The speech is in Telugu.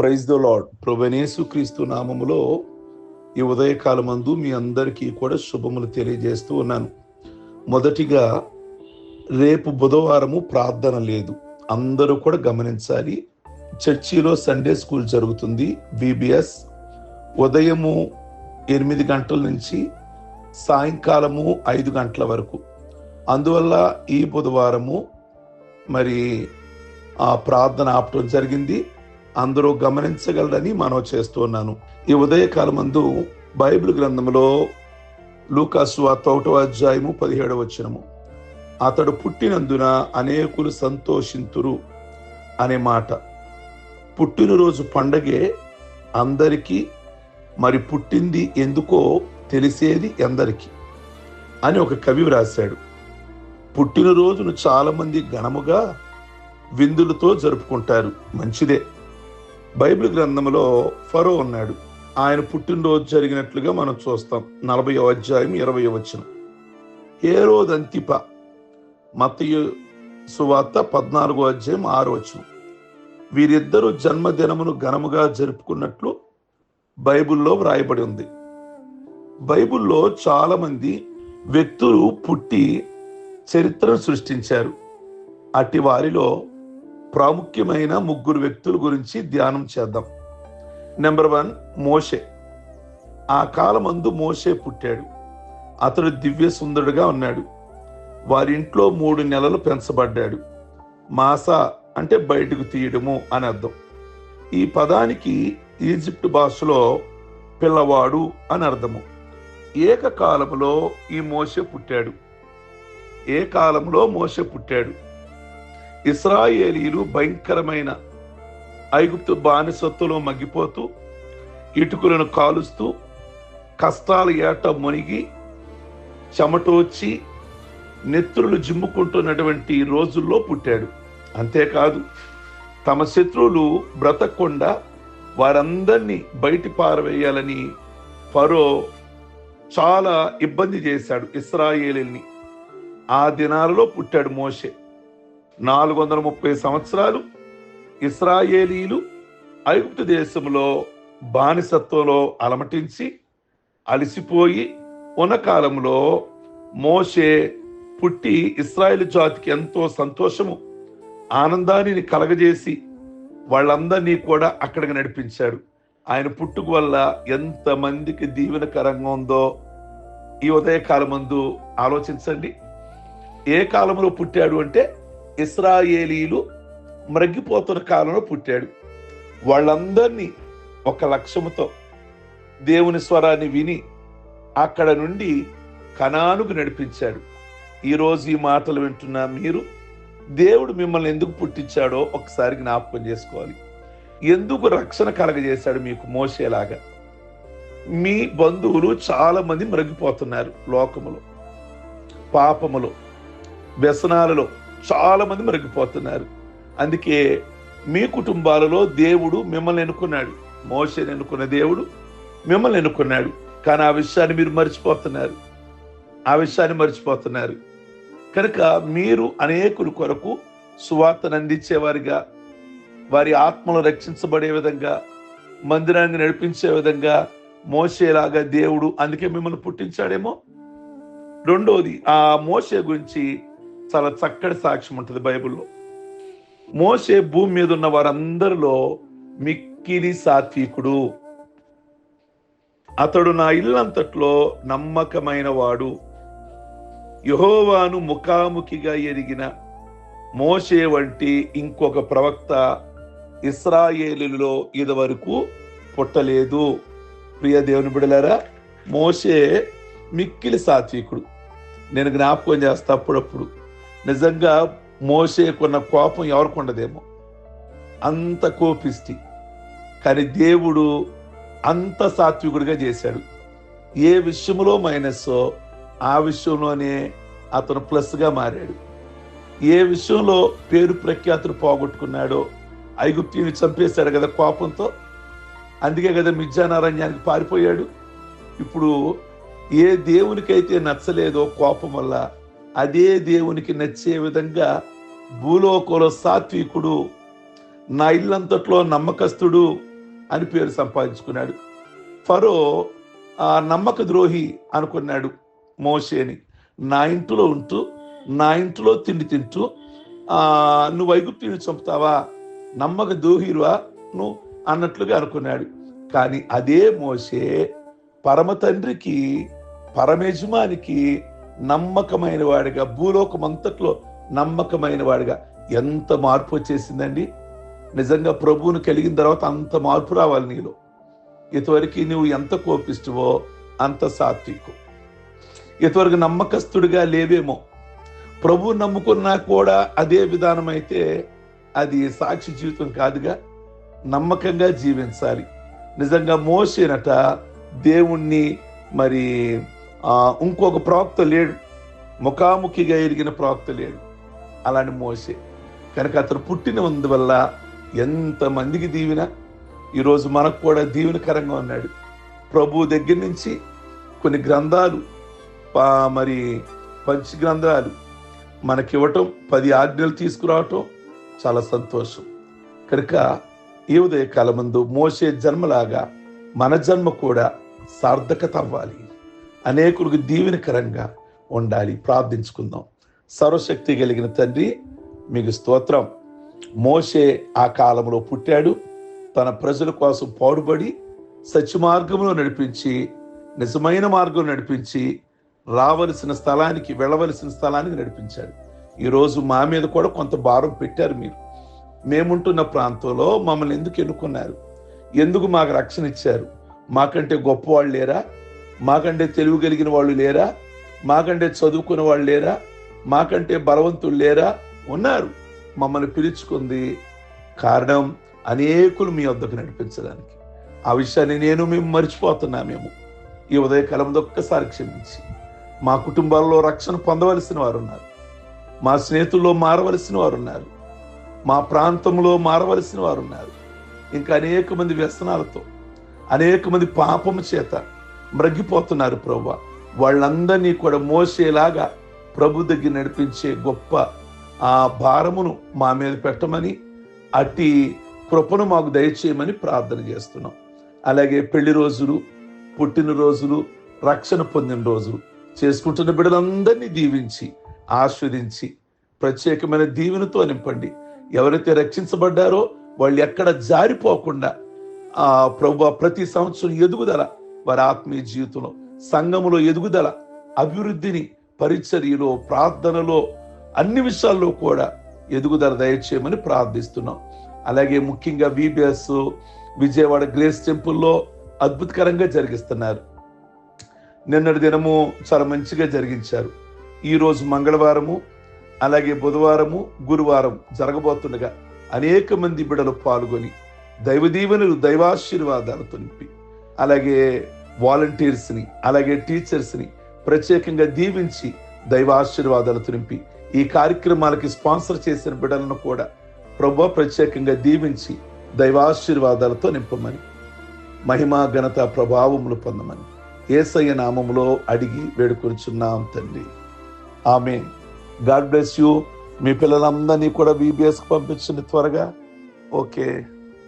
ప్రైజ్ ద లాడ్ ప్రభనేసు క్రీస్తు నామములో ఈ ఉదయకాలమందు మీ అందరికీ కూడా శుభములు తెలియజేస్తూ ఉన్నాను. మొదటిగా రేపు బుధవారము ప్రార్థన లేదు. అందరూ కూడా గమనించాలి. చర్చిలో సండే స్కూల్ జరుగుతుంది. బీబీఎస్ ఉదయము ఎనిమిది గంటల నుంచి సాయంకాలము ఐదు గంటల వరకు. అందువల్ల ఈ బుధవారము మరి ఆ ప్రార్థన ఆపటం జరిగింది. అందరూ గమనించగలరని మనం చేస్తున్నాను ఈ ఉదయకాలమందు బైబిల్ గ్రంథంలో లూకాసు తోటవ అధ్యాయము పదిహేడవ వచనము. అతడు పుట్టినందున అనేకులు సంతోషింతురు అనే మాట. పుట్టినరోజు పండగే అందరికీ మరి పుట్టింది ఎందుకో తెలిసేది ఎందరికీ అని ఒక కవి వ్రాశాడు. పుట్టినరోజును చాలామంది ఘనముగా విందులతో జరుపుకుంటారు. మంచిదే. బైబిల్ గ్రంథంలో ఫరో ఉన్నాడు. ఆయన పుట్టినరోజు జరిగినట్లుగా మనం చూస్తాం. నలభై అధ్యాయం ఇరవై వచ్చిన ఏ రోజు అంతిప మతయు సువార్త పద్నాలుగో అధ్యాయం ఆరు వచ్చిన వీరిద్దరూ జన్మదినమును ఘనముగా జరుపుకున్నట్లు బైబిల్లో వ్రాయబడి ఉంది. బైబిల్లో చాలామంది వ్యక్తులు పుట్టి చరిత్రను సృష్టించారు. అట్టి వారిలో ప్రాముఖ్యమైన ముగ్గురు వ్యక్తుల గురించి ధ్యానం చేద్దాం. నెంబర్ వన్ మోషే. ఆ కాలమందు మోషే పుట్టాడు. అతడు దివ్య సుందరుడుగా ఉన్నాడు. వారింట్లో మూడు నెలలు పెంచబడ్డాడు. మాసా అంటే బయటకు తీయడము అని అర్థం. ఈ పదానికి ఈజిప్ట్ భాషలో పిల్లవాడు అని అర్థము. ఏకకాలంలో ఈ మోసే పుట్టాడు. ఏ కాలంలో మోసే పుట్టాడు. ఇస్రాయేలీలు భయంకరమైన ఐగుప్తు బానిసత్తులో మగ్గిపోతూ ఇటుకులను కాలుస్తూ కష్టాలు ఏట మునిగి చెమటోచి నెత్తురులు జిమ్ముకుంటున్నటువంటి రోజుల్లో పుట్టాడు. అంతేకాదు తమ శత్రువులు బ్రతకకుండా వారందరినీ బయటి పారవేయాలని ఫరో చాలా ఇబ్బంది చేశాడు ఇస్రాయేలీని ఆ దినాలలో పుట్టాడు మోషే. నాలుగు వందల ముప్పై సంవత్సరాలు ఇస్రాయేలీలు ఐగుప్తు దేశంలో బానిసత్వంలో అలమటించి అలసిపోయి ఉన్న కాలంలో మోషే పుట్టి ఇస్రాయేల్ జాతికి ఎంతో సంతోషము ఆనందాన్ని కలగజేసి వాళ్ళందరినీ కూడా అక్కడికి నడిపించాడు. ఆయన పుట్టుక వల్ల ఎంతమందికి దీవెనకరంగా ఉందో ఈ ఉదయకాలమందు ఆలోచించండి. ఏ కాలంలో పుట్టాడు అంటే ఇస్రాయేలీలు మ్రగ్గిపోతున్న కాలంలో పుట్టాడు. వాళ్ళందరినీ ఒక లక్ష్యముతో దేవుని స్వరాన్ని విని అక్కడ నుండి కనానుకు నడిపించాడు. ఈరోజు ఈ మాటలు వింటున్న మీరు దేవుడు మిమ్మల్ని ఎందుకు పుట్టించాడో ఒకసారి జ్ఞాపకం చేసుకోవాలి. ఎందుకు రక్షణ కలగజేశాడు మీకు మోసేలాగా మీ బంధువులు చాలామంది మంది లోకములో పాపములో వ్యసనాలలో. చాలామంది మరిగిపోతున్నారు. అందుకే మీ కుటుంబాలలో దేవుడు మిమ్మల్ని ఎన్నుకున్నాడు. మోసని ఎన్నుకున్న దేవుడు మిమ్మల్ని ఎన్నుకున్నాడు. కానీ ఆ విషయాన్ని మీరు మర్చిపోతున్నారు. ఆ విషయాన్ని మర్చిపోతున్నారు. కనుక మీరు అనేకుల కొరకు సువార్తను అందించేవారిగా వారి ఆత్మలు రక్షించబడే విధంగా మందిరాన్ని నడిపించే విధంగా మోసేలాగా దేవుడు అందుకే మిమ్మల్ని పుట్టించాడేమో. రెండోది ఆ మోసే గురించి చాలా చక్కటి సాక్ష్యం ఉంటుంది బైబిల్లో. మోసే భూమి మీద ఉన్న వారందరిలో మిక్కిలి సాత్వికుడు. అతడు నా ఇల్లంతట్లో నమ్మకమైన వాడు. యహోవాను ముఖాముఖిగా ఎరిగిన మోసే వంటి ఇంకొక ప్రవక్త ఇస్రాయేలులో ఇదివరకు పుట్టలేదు. ప్రియ దేవుని బిడలారా మోసే మిక్కిలి సాత్వికుడు. నేను జ్ఞాపకం చేస్తా అప్పుడప్పుడు. నిజంగా మోసేకున్న కోపం ఎవరికి ఉండదేమో? అంత కోపిష్టి. కానీ దేవుడు అంత సాత్వికుడిగా చేశాడు. ఏ విషయంలో మైనస్సో ఆ విషయంలోనే అతను ప్లస్గా మారాడు. ఏ విషయంలో పేరు ప్రఖ్యాతులు పోగొట్టుకున్నాడో ఐగుప్తిని చంపేశాడు కదా కోపంతో. అందుకే కదా మిజ్జానారణ్యానికి పారిపోయాడు. ఇప్పుడు ఏ దేవునికైతే నచ్చలేదో కోపం వల్ల అదే దేవునికి నచ్చే విధంగా భూలోకంలో సాత్వికుడు నా ఇల్లంతట్లో నమ్మకస్తుడు అని పేరు సంపాదించుకున్నాడు. ఫరో ఆ నమ్మక ద్రోహి అనుకున్నాడు మోషేని. నా ఇంట్లో ఉంటూ నా ఇంట్లో తిండి తింటూ నువ్వు ఐగుప్తిని చంపుతావా? నమ్మక ద్రోహిరువా నువ్వు అన్నట్లుగా అనుకున్నాడు. కానీ అదే మోసే పరమ తండ్రికి పరమయజమానికి నమ్మకమైన వాడిగా భూలోకం అంతట్లో నమ్మకమైన వాడిగా ఎంత మార్పు వచ్చేసిందండి? నిజంగా ప్రభువును కలిగిన తర్వాత అంత మార్పు రావాలి నీలో. ఇంతవరకు నువ్వు ఎంత కోపిస్తువో అంత సాత్వికు. ఇంతవరకు నమ్మకస్తుడిగా లేవేమో. ప్రభు నమ్ముకున్నా కూడా అదే విధానం అయితే అది సాక్షి జీవితం కాదుగా. నమ్మకంగా జీవించాలి. నిజంగా మోసేనట దేవుణ్ణి మరి ఇంకొక ప్రవక్త లేడు. ముఖాముఖిగా ఎరిగిన ప్రవక్త లేడు. అలాంటి మోసే. కనుక అతను వల్ల ఎంతమందికి దీవెన? ఈరోజు మనకు కూడా దీవెనకరంగా ఉన్నాడు. ప్రభు దగ్గర నుంచి కొన్ని గ్రంథాలు మరి పంచి గ్రంథాలు మనకివ్వటం పది ఆజ్ఞలు తీసుకురావటం చాలా సంతోషం. కనుక ఈ ఉదయ కాలముందు మోసే జన్మలాగా మన జన్మ కూడా సార్థకత అవ్వాలి. అనేకులకు దీవెనకరంగా ఉండాలి. ప్రార్థించుకుందాం. సర్వశక్తి కలిగిన తండ్రి మీకు స్తోత్రం. మోషే ఆ కాలంలో పుట్టాడు. తన ప్రజల కోసం పాడుబడి సత్య మార్గంలో నడిపించి నిజమైన మార్గం నడిపించి రావలసిన స్థలానికి వెళ్ళవలసిన స్థలానికి నడిపించాడు. ఈరోజు మా మీద కూడా కొంత భారం పెట్టారు మీరు. మేముంటున్న ప్రాంతంలో మమ్మల్ని ఎందుకు ఎన్నుకున్నారు? ఎందుకు మాకు రక్షణ ఇచ్చారు? మాకంటే గొప్పవాళ్ళు లేరా? మాకంటే తెలివి కలిగిన వాళ్ళు లేరా? మాకంటే చదువుకున్న వాళ్ళు లేరా? మాకంటే బలవంతులు లేరా? ఉన్నారు. మమ్మల్ని పిలుచుకుంది కారణం అనేకులు మీ వద్దకు నడిపించడానికి. ఆ విషయాన్ని నేను మేము మర్చిపోతున్నా మేము. ఈ ఉదయ కలమదొక్కసారి క్షమించి. మా కుటుంబాల్లో రక్షణ పొందవలసిన వారు ఉన్నారు మా స్నేహితుల్లో మారవలసిన వారు ఉన్నారు మా ప్రాంతంలో మారవలసిన వారు ఉన్నారు ఇంకా అనేక మంది వ్యసనాలతో అనేక మంది పాపము చేత మ్రగిపోతున్నారు ప్రభు వాళ్ళందరినీ కూడా మోసేలాగా ప్రభు దగ్గర నడిపించే గొప్ప ఆ భారమును మా మీద పెట్టమని అట్టి కృపను మాకు దయచేయమని ప్రార్థన చేస్తున్నాం. అలాగే పెళ్ళి రోజులు పుట్టినరోజులు రక్షణ పొందిన రోజులు చేసుకుంటున్న బిడ్డలందరినీ దీవించి ఆస్వాదించి ప్రత్యేకమైన దీవెనతో నింపండి. ఎవరైతే రక్షించబడ్డారో వాళ్ళు ఎక్కడ జారిపోకుండా ఆ ప్రభు ప్రతి సంవత్సరం ఎదుగుదల వారి ఆత్మీయ జీవితంలో సంఘములో ఎదుగుదల అభివృద్ధిని పరిచర్యలో ప్రార్థనలో అన్ని విషయాల్లో కూడా ఎదుగుదల దయచేయమని ప్రార్థిస్తున్నాం. అలాగే ముఖ్యంగా విబిఎస్ విజయవాడ గ్రేస్ టెంపుల్లో అద్భుతకరంగా జరిగిస్తున్నారు. నిన్నటి దినము చాలా మంచిగా జరిగించారు. ఈరోజు మంగళవారము అలాగే బుధవారము గురువారం జరగబోతుండగా అనేక మంది బిడలు పాల్గొని దైవ దీవెనలు దైవాశీర్వాదాలతో నింపి అలాగే వాలంటీర్స్ని అలాగే టీచర్స్ని ప్రత్యేకంగా దీవించి దైవాశీర్వాదాలతో నింపి ఈ కార్యక్రమాలకి స్పాన్సర్ చేసిన బిడ్డలను కూడా ప్రభు ప్రత్యేకంగా దీవించి దైవాశీర్వాదాలతో నింపమని మహిమా ఘనత ప్రభావములు పొందమని ఏసయ్య నామములో అడిగి వేడుకొనిచున్నాం తండ్రి. ఆమె గాడ్ బ్లెస్ యూ. మీ పిల్లలందరినీ కూడా బీబీఎస్కి పంపించండి త్వరగా. ఓకే.